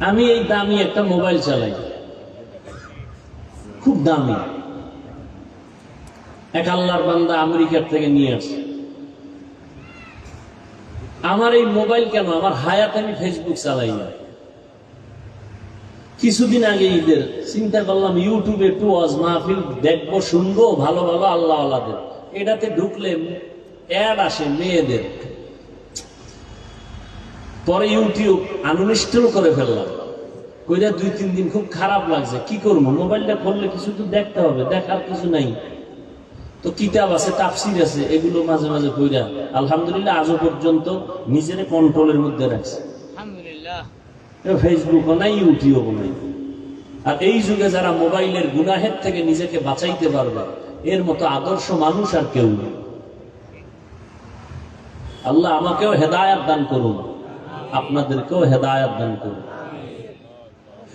আমি এই দামি একটা মোবাইল চালাই। খুব দামি। এক আল্লাহর বান্দা আমেরিকার থেকে নিয়ে আসে। আমার এই মোবাইল কেন? আমার হায়াত আমি ফেসবুক চালাই না। কিছুদিন আগে ঈদের, চিন্তা করলাম ইউটিউবে একটু ওয়াজ মাহফিল দেখব, শুনব ভালো ভালো আল্লাহ আল্লাহদের এটাতে ঢুকলে অ্যাড আসে মেয়েদের। পরে ইউটিউব আনইনস্টল করে ফেললাম। কইরা দুই তিন দিন খুব খারাপ লাগছে। কি করব? মোবাইলটা করলে কিছু তো দেখতে হবে দেখার কিছু নাই। তো কিতাব আছে তাফসির আছে এগুলো মাঝে মাঝে কইরা আলহামদুলিল্লাহ আজও পর্যন্ত নিজের কন্ট্রোলের মধ্যে রাখছে। আলহামদুলিল্লাহ। ফেসবুকও নাই ইউটিউবও নাই। আর এই যুগে যারা মোবাইলের গুনাহের থেকে নিজেকে বাঁচাইতে পারবে এর মতো আদর্শ মানুষ আর কেউ নেই। আল্লাহ আমাকেও হেদায়াত দান করুন। আপনাদেরকেও হেদায়াত দান করুন।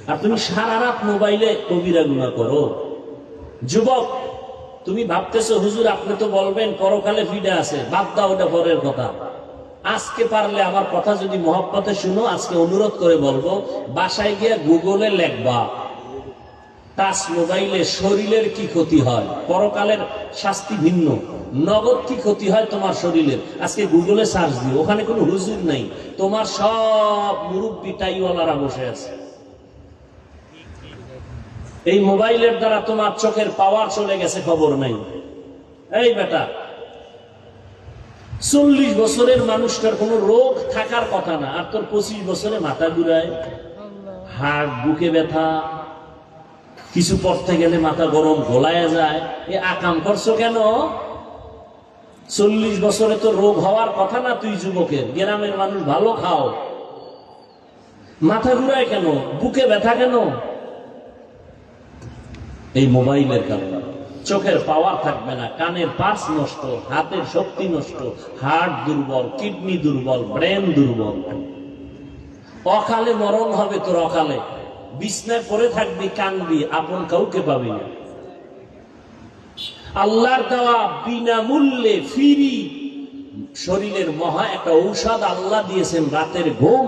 আর তুমি সারা রাত মোবাইলে কবিরা গুণা করো। যুবক, তুমি ভাবতেছো, হুজুর, আপনি তো বলবেন, পরকালে ফিডে আছে, বাদ দাও ওটা পরের কথা। আজকে পারলে আমার কথা যদি মহাপথে শুনো, আজকে অনুরোধ করে বলব, বাসায় গিয়ে গুগলে লেখবা। টাচ মোবাইলে শরীরের কি ক্ষতি হয়? পরকালের শাস্তি ভিন্ন। নগদ কি ক্ষতি হয় তোমার শরীরের? আজকে গুগলে সার্চ দিও ওখানে কোনো হুজুর নাই। তোমার সব মুরব্বী টাইওয়ালারা বসে আছে। এই মোবাইলের দ্বারা তোমার চোখের পাওয়ার চলে গেছে খবর নাই। এই বেটা চল্লিশ বছরের মানুষটার কোনো রোগ থাকার কথা না। আর তোর পঁচিশ বছরে মাথা ঘুরায় হাড় বুকে ব্যথা কিছু পড়তে গেলে মাথা গরম গোলায় যায়। এ আকাম করছ কেন? চল্লিশ বছরে তো রোগ হওয়ার কথা না তুই যুবকের। গ্রামের মানুষ ভালো খাও। মাথা ঘুরায় কেন? বুকে ব্যথা কেন? এই মোবাইলের কারণে। চোখের পাওয়ার থাকবে না, কানের পার্স নষ্ট, হাতের শক্তি নষ্ট হার্ট দুর্বল কিডনি দুর্বল ব্রেন দুর্বল। অকালে মরণ হবে তোর অকালে। বিছনায় পরে থাকবি, কানবি, আপন কাউকে পাবি না। আল্লাহর দেওয়া বিনামূল্যে ফিরি শরীরের মহা একটা ঔষধ আল্লাহ দিয়েছেন, রাতের ঘুম।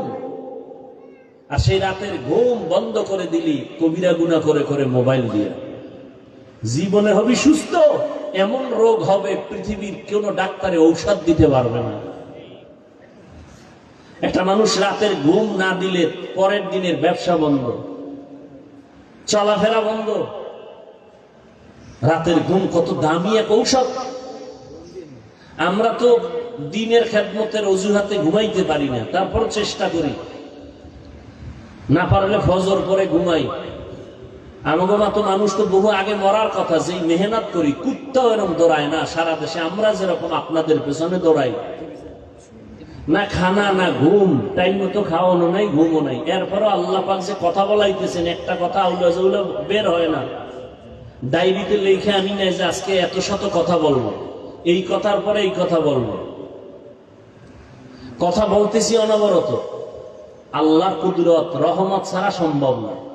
আর সেই রাতের ঘুম বন্ধ করে দিলি, কবিরা গুণা করে করে মোবাইল দিয়ে। জীবনে হবি সুস্থ, এমন রোগ হবে পৃথিবীর কোন ডাক্তারে ঔষধ দিতে পারবে না। একটা মানুষ রাতের ঘুম না দিলে পরের দিনের ব্যবসা বন্ধ। চলাফেরা বন্ধ। রাতের ঘুম কত দামি এক ঔষধ। আমরা তো দিনের খেদমতের অজুহাতে ঘুমাইতে পারি না, তারপর চেষ্টা করি। না পারলে ফজর পরে ঘুমাই। আমাকে মতো মানুষ তো বহু আগে মরার কথা, যেই মেহনত করি, কুত্তাও এরকম দৌড়ায় না, সারা দেশে আমরা যেরকম আপনাদের পেছনে দৌড়াই। না খানা, না ঘুম টাইম মতো খাওয়ানো নাই, ঘুমও নাই। এরপরও আল্লাহ পাক যে কথা বলাইতেছেন, একটা কথা আউলা বের হয় না। ডায়েরিতে লিখে আনি নাই যে আজকে এত শত কথা বলব। এই কথার পরে এই কথা বলব। কথা বলতেছি অনবরত। আল্লাহর কুদরত, রহমত ছাড়া সম্ভব না।